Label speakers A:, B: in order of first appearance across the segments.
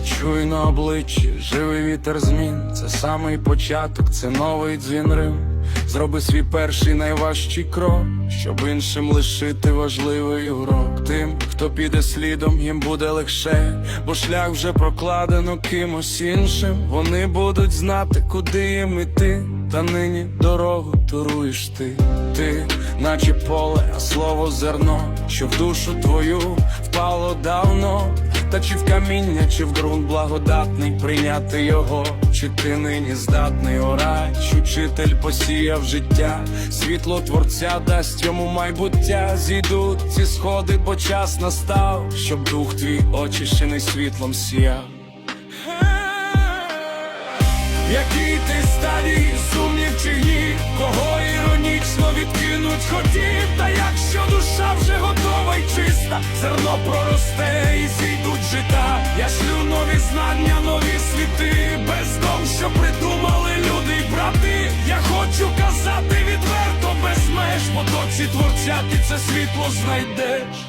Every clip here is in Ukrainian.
A: Відчуй на обличчі, живий вітер змін. Це самий початок, це новий дзвін Рим. Зроби свій перший найважчий крок, щоб іншим лишити важливий урок. Тим, хто піде слідом, їм буде легше, бо шлях вже прокладено кимось іншим. Вони будуть знати, куди їм іти. Та нині дорогу туруєш ти, ти, наче поле, а слово зерно, що в душу твою впало давно. Та чи в каміння, чи в ґрунт благодатний прийняти його, чи ти нині здатний? Орач, учитель посіяв життя, світло творця дасть йому майбуття, зійдуть ці сходи, бо час настав, щоб дух твій очищений світлом сіяв. Який ти стадій, сумнів чи ні, кого іронічно відкинуть хотів, та якщо душа вже готова й чиста, зерно проросте і зійдуть потоці ти це світло знайдеш.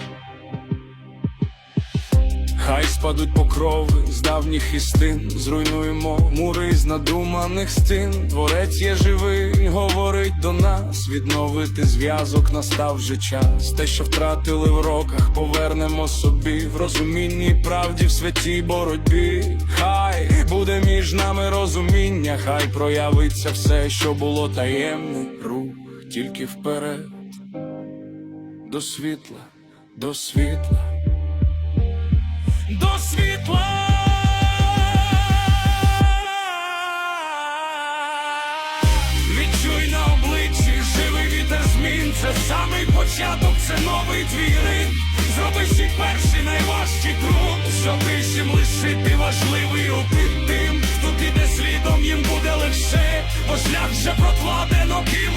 A: Хай спадуть покрови з давніх істин, зруйнуємо мури з надуманих стін. Творець є живий, говорить до нас. Відновити зв'язок настав вже час. Те, що втратили в роках, повернемо собі в розумінні й правді в святій боротьбі. Хай буде між нами розуміння, хай проявиться все, що було таємний рух, тільки вперед, до світла, до світла до світла. Відчуй на обличчі живий вітер змін. Це самий початок, це новий твій ритм. Зроби свій перший найважчий крок, щоб іншим лишити важливий опит тим, хто піде слідом, їм буде легше, бо шлях вже прокладено кимось